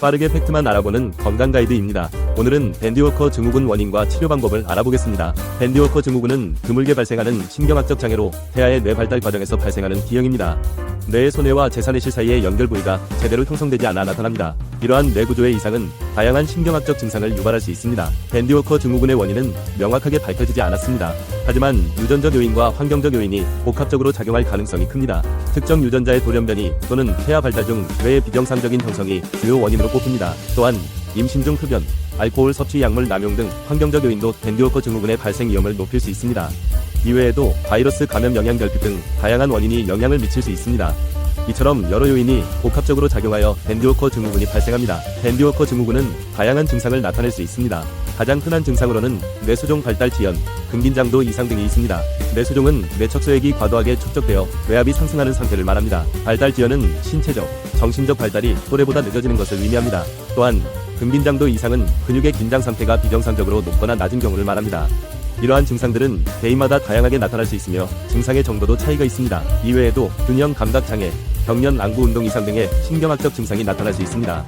빠르게 팩트만 알아보는 건강 가이드입니다. 오늘은 밴디워커 증후군 원인과 치료 방법을 알아보겠습니다. 밴디워커 증후군은 드물게 발생하는 신경학적 장애로 태아의 뇌 발달 과정에서 발생하는 기형입니다. 뇌의 손해와 재산의실 사이의 연결 부위가 제대로 형성되지 않아 나타납니다. 이러한 뇌 구조의 이상은 다양한 신경학적 증상을 유발할 수 있습니다. 밴디워커 증후군의 원인은 명확하게 밝혀지지 않았습니다. 하지만 유전적 요인과 환경적 요인이 복합적으로 작용할 가능성이 큽니다. 특정 유전자의 돌연변이 또는 태아 발달 중 뇌의 비정상적인 형성이 주요 원인으로 꼽힙니다. 또한 임신 중 흡연, 알코올 섭취, 약물 남용 등 환경적 요인도 밴디워커 증후군의 발생 위험을 높일 수 있습니다. 이외에도 바이러스 감염 영양 결핍 등 다양한 원인이 영향을 미칠 수 있습니다. 이처럼 여러 요인이 복합적으로 작용하여 밴디워커 증후군이 발생합니다. 밴디워커 증후군은 다양한 증상을 나타낼 수 있습니다. 가장 흔한 증상으로는 뇌수종 발달 지연, 근긴장도 이상 등이 있습니다. 뇌수종은 뇌척소액이 과도하게 축적되어 뇌압이 상승하는 상태를 말합니다. 발달 지연은 신체적, 정신적 발달이 또래보다 늦어지는 것을 의미합니다. 또한 근긴장도 이상은 근육의 긴장 상태가 비정상적으로 높거나 낮은 경우를 말합니다. 이러한 증상들은 개인마다 다양하게 나타날 수 있으며 증상의 정도도 차이가 있습니다. 이외에도 균형 감각 장애, 경련 안구 운동 이상 등의 신경학적 증상이 나타날 수 있습니다.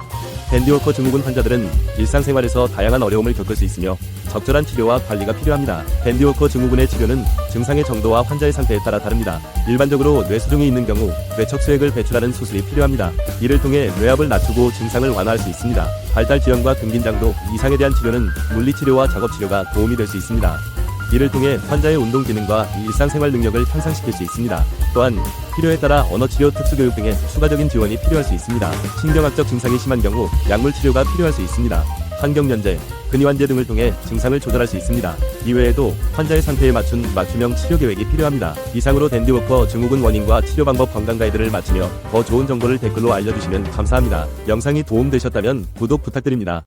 밴디워커 증후군 환자들은 일상생활에서 다양한 어려움을 겪을 수 있으며 적절한 치료와 관리가 필요합니다. 밴디워커 증후군의 치료는 증상의 정도와 환자의 상태에 따라 다릅니다. 일반적으로 뇌수종이 있는 경우 뇌척수액을 배출하는 수술이 필요합니다. 이를 통해 뇌압을 낮추고 증상을 완화할 수 있습니다. 발달 지연과 근긴장도 이상에 대한 치료는 물리치료와 작업치료가 도움이 될 수 있습니다. 이를 통해 환자의 운동 기능과 일상생활 능력을 향상시킬 수 있습니다. 또한 필요에 따라 언어치료 특수교육 등의 추가적인 지원이 필요할 수 있습니다. 신경학적 증상이 심한 경우 약물 치료가 필요할 수 있습니다. 환경연제, 근위환제 등을 통해 증상을 조절할 수 있습니다. 이외에도 환자의 상태에 맞춘 맞춤형 치료 계획이 필요합니다. 이상으로 댄디워커 증후군 원인과 치료 방법 건강 가이드를 마치며 더 좋은 정보를 댓글로 알려주시면 감사합니다. 영상이 도움되셨다면 구독 부탁드립니다.